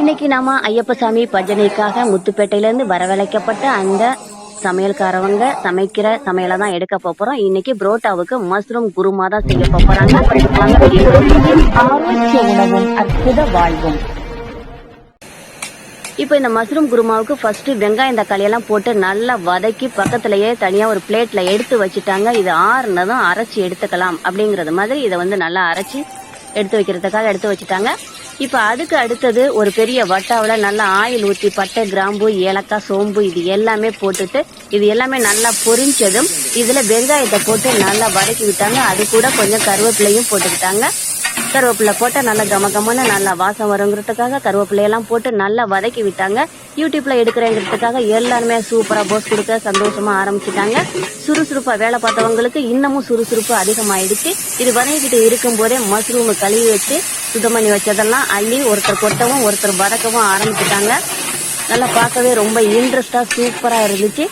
இன்னைக்கு நாம ஐயப்பசாமி பஜனைக்காக முத்துப்பேட்டையிலேருந்து வரவழைக்கப்பட்ட அந்த சமையல்காரவங்க சமைக்கிற சமையலை தான் எடுக்க போறோம். இன்னைக்கு புரோட்டாவுக்கு மஷ்ரூம் குருமா தான் செய்ய போறாங்க. அற்புத வாழ்வும். இப்போ இந்த மஷ்ரூம் குருமாவுக்கு ஃபர்ஸ்ட் வெங்காயம் தக்காளி எல்லாம் போட்டு நல்லா வதக்கி பக்கத்துலயே தனியா ஒரு பிளேட்ல எடுத்து வச்சுட்டாங்க. இது ஆறுனதும் அரைச்சி எடுத்துக்கலாம் அப்படிங்கறது மாதிரி இதை வந்து நல்லா அரைச்சி எடுத்து வைக்கிறதுக்காக எடுத்து வச்சுட்டாங்க. இப்போ அதுக்கு அடுத்தது ஒரு பெரிய வட்டாவில் நல்லா ஆயில் ஊற்றி பட்டை கிராம்பு ஏலக்காய் சோம்பு இது எல்லாமே போட்டுட்டு இது எல்லாமே நல்லா பொரிஞ்சதும் இதில் வெங்காயத்தை போட்டு நல்லா வதக்கி விட்டாங்க அது கூட கொஞ்சம் கருவேப்பிலையும் போட்டுக்கிட்டாங்க. கருவேப்பிலை போட்டு நல்லா கம கமன்னு நல்லா வாசம் வருங்கிறதுக்காக கருவேப்பிலையெல்லாம் போட்டு நல்லா வதக்கி விட்டாங்க. யூடியூப்பில் எடுக்கிறேங்கிறதுக்காக எல்லாருமே சூப்பராக போஸ் கொடுக்க சந்தோஷமாக ஆரம்பிச்சிட்டாங்க. சுறுசுறுப்பாக வேலை பார்த்தவங்களுக்கு இன்னமும் சுறுசுறுப்பு அதிகமாகிடுச்சு இது வதங்கிக்கிட்டு இருக்கும்போதே மஷ்ரூம் கழுவி வச்சு சுத்தம் பண்ணி வச்சதெல்லாம் அள்ளி ஒருத்தர் கொட்டவும் ஒருத்தர் வதக்கவும் ஆரம்பிச்சிட்டாங்க. நல்லா பார்க்கவே ரொம்ப இன்ட்ரெஸ்ட்டாக சூப்பராக இருந்துச்சு.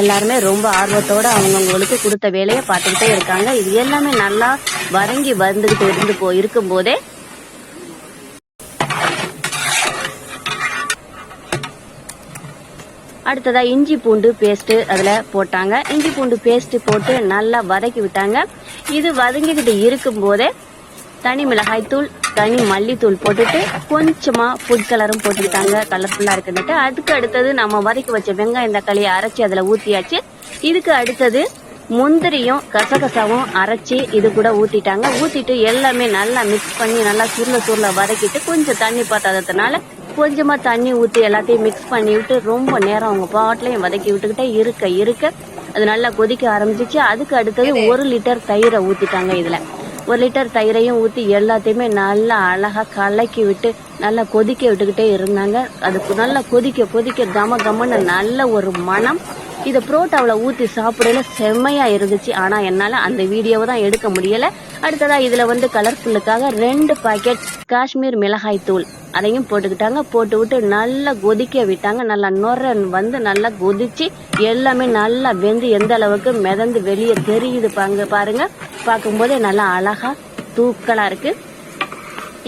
எல்லாருமே ரொம்ப ஆர்வத்தோட அவங்கவுங்களுக்கு கொடுத்த வேலையை பார்த்துக்கிட்டே இருக்காங்க. இது எல்லாமே நல்லா வதங்கி வந்துகிட்டு இருந்து போ இருக்கும் போதே. அடுத்ததா இஞ்சி பூண்டு பேஸ்ட் அதுல போட்டாங்க. இஞ்சி பூண்டு பேஸ்ட் போட்டு நல்லா வதக்கி விட்டாங்க. இது வதங்கிக்கிட்டு இருக்கும் போதே தனி மிளகாய் தூள் தனி மல்லித்தூள் போட்டுட்டு கொஞ்சமா ஃபுட் கலரும் போட்டுக்கிட்டாங்க. கலர்ஃபுல்லா இருக்குன்னுட்டு அதுக்கு அடுத்தது நம்ம வதக்கி வச்ச வெங்காயம் தக்காளியை அரைச்சி அதுல ஊத்தியாச்சு. இதுக்கு அடுத்தது முந்திரியும் கசகசாவும் அரைச்சி இது கூட ஊத்திட்டாங்க. ஊத்திட்டு எல்லாமே நல்லா மிக்ஸ் பண்ணி நல்லா சுருள சுருள வதக்கிட்டு கொஞ்சம் தண்ணி பத்தாததுனால கொஞ்சமா தண்ணி ஊத்தி எல்லாத்தையும் மிக்ஸ் பண்ணி விட்டு ரொம்ப நேரம் அவங்க பாட்டிலையும் வதக்கி விட்டுக்கிட்டே இருக்க இருக்க அது நல்லா கொதிக்க ஆரம்பிச்சிச்சு. அதுக்கு அடுத்தது ஒரு லிட்டர் தயிரை ஊத்திட்டாங்க இதுல. ஒரு லிட்டர் தயிரையும் ஊத்தி எல்லாத்தையுமே நல்லா அழகா கலக்கி விட்டு நல்லா கொதிக்க விட்டுக்கிட்டே இருந்தாங்க. அதுக்கு நல்லா கொதிக்க கொதிக்க கம கமன்னு நல்ல ஒரு மனம் இதை புரோட்டாவில் ஊற்றி சாப்பிடல செம்மையாக இருந்துச்சு. ஆனால் என்னால் அந்த வீடியோவை தான் எடுக்க முடியலை. அடுத்ததாக இதில் வந்து கலர்ஃபுல்லுக்காக ரெண்டு பாக்கெட் காஷ்மீர் மிளகாய் தூள். அதையும் போட்டுக்கிட்டாங்க. போட்டு விட்டு நல்லா கொதிக்க விட்டாங்க. நல்லா நொற வந்து நல்லா கொதிச்சு எல்லாமே நல்லா வெந்து எந்த அளவுக்கு மிதந்து வெளியே தெரியுது பாங்க பாருங்க. பார்க்கும்போதே நல்லா அழகா தூக்கலாக இருக்குது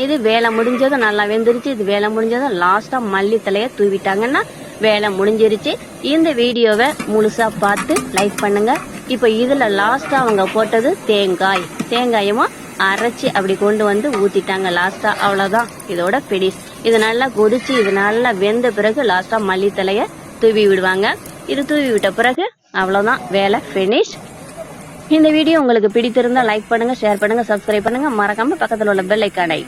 இது வேலை முடிஞ்சதும் நல்லா வெந்துருச்சு. இது வேலை முடிஞ்சதும் லாஸ்ட்டாக மல்லித்தலையை தூவிட்டாங்கன்னா வேலை முடிஞ்சிருச்சு. இந்த வீடியோவை முழுசா பார்த்து லைக் பண்ணுங்க. இப்போ இதுல லாஸ்டா அவங்க போட்டது தேங்காய். தேங்காயும் அரைச்சி அப்படி கொண்டு வந்து ஊத்திட்டாங்க. லாஸ்டா அவ்வளவுதான். இதோட பிடிஸ் இது நல்லா கொதிச்சு இது நல்லா வெந்த பிறகு லாஸ்டா மல்லித்தலைய தூவி விடுவாங்க. இது தூவி விட்ட பிறகு அவ்வளவுதான். வேலை ஃபினிஷ் இந்த வீடியோ உங்களுக்கு பிடித்திருந்தா லைக் பண்ணுங்க ஷேர் பண்ணுங்க சப்ஸ்கிரைப் பண்ணுங்க. மறக்காம பக்கத்தில் உள்ள பெல் ஐக்கானை